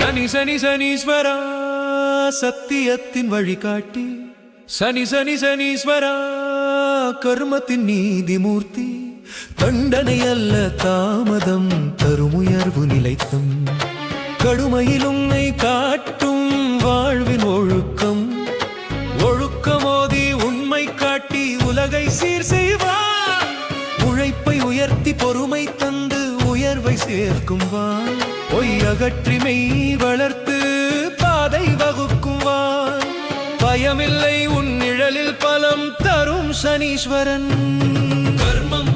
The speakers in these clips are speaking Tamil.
சனி சனி சனீஸ்வரா சத்தியத்தின் வழிகாட்டி. சனி சனி சனீஸ்வரா கர்மத்தின் நீதிமூர்த்தி. தண்டனை அல்ல தாமதம் தருமுயர்வு நிலைத்தம். கடுமையில் உன்னை காட்டும் வாழ்வின் ஒழுக்கம். ஒழுக்கமோதி உண்மை காட்டி உலகை சீர் செய்வார் உழைப்பை உயர்த்தி பொறுமை தந்து சேர்க்கும் வா பொய் அகற்றி மெய் வளர்த்து பாதை வகுக்கும் வா பயமில்லை உன் நிழலில் பலம் தரும் சனீஸ்வரன். கர்மம்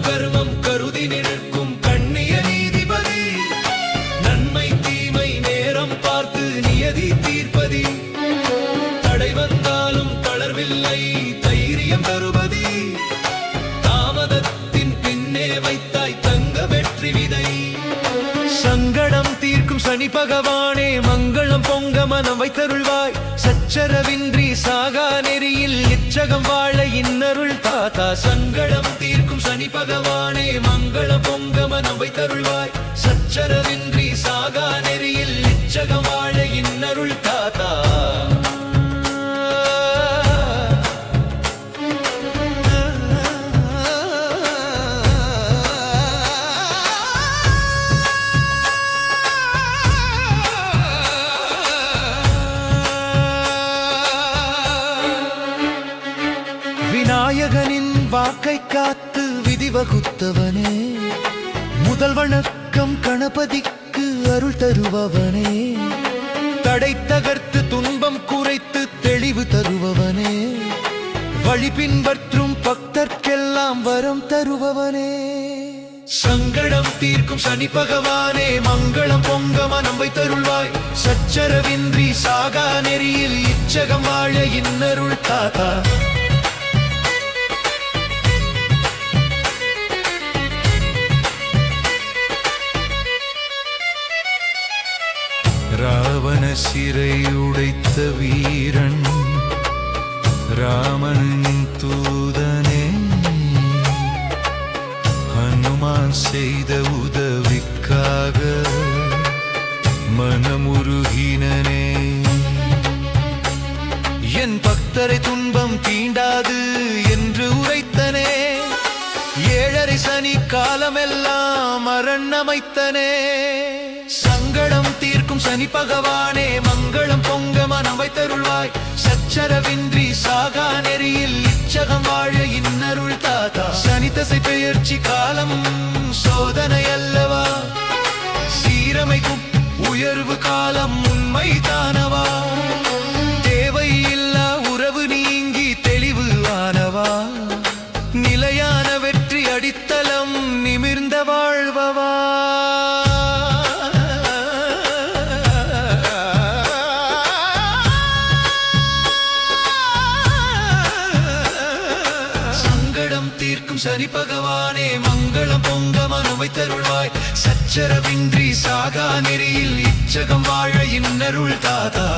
சனி பகவானே மங்களம் பொங்க மனம் வைத்தருள்வாய். சச்சரவின்றி சாகா நெறியில் இச்சகம் வாழ இன்னருள் தாத்தா. சங்கடம் தீர்க்கும் சனி பகவானே மங்களம் பொங்க மனம் வைத்தருள்வாய். சச்சரவின்றி விநாயகனின் வாக்கை காத்து விதி வகுத்தவனே. முதல் வணக்கம் கணபதிக்கு அருள் தருபவனே. தடை தகர்த்து துன்பம் குறைத்து தெளிவு தருபவனே. வழி பின்பற்றும் பக்தர்க்கெல்லாம் வரம் தருபவனே. சங்கடம் தீர்க்கும் சனி பகவானே மங்களம் பொங்க மனம் தருள்வாய் சச்சரவின்றி சாகா நெறியில் இச்சகம் வாழ இன்னருள் தாத்தா. சிறை உடைத்த வீரன் ராமனின் தூதனே. ஹனுமான் செய்த உதவிக்காக மனமுருகினனே. என் பக்தரை துன்பம் தீண்டாது என்று உரைத்தனே. ஏழரை சனி காலமெல்லாம் அரண் அமைத்தனே மங்களம் தீர்க்கும் சனி பகவானே மங்களம் பொங்க மனம் வைத்தருள்வாய். சச்சரவின்றி சாகா நெறியில் இச்சகம் வாழ இன்னருள் தாத்தா சனி தசை பெயர்ச்சி காலம் சோதனை அல்லவா? சீரமைக்கும் உயர்வு காலம் உண்மை தானவா? தேவையில்லா உறவு நீங்கி தெளிவு ஆனவா? நிலையான வெற்றி அடித்தளம் நிமிர்ந்த வாழ்வவா? சனி பகவானே மங்களம் பொங்க மனுவை தருள்வாய். சச்சரவின்றி சாகா நெறியில் இச்சகம் வாழ இன்னருள் தாதா.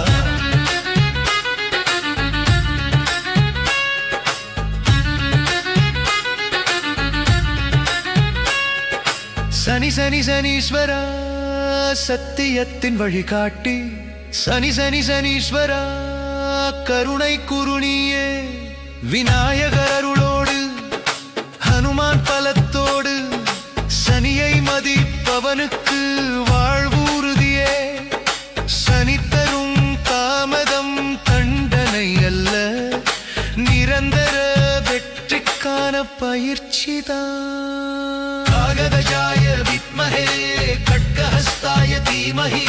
சனி சனி சனீஸ்வரா சத்தியத்தின் வழிகாட்டி. சனி சனி சனீஸ்வரா கருணை குருணியே விநாயகர் அருள் மதிப்பவனுக்கு வாழ்வூறுதியே. சனி தரும் தாமதம் தண்டனை அல்ல. நிரந்தர வெற்றிக்கான பயிற்சிதான். காகதஜாய வித்மகே கட்கஹஸ்தாய தீமஹி.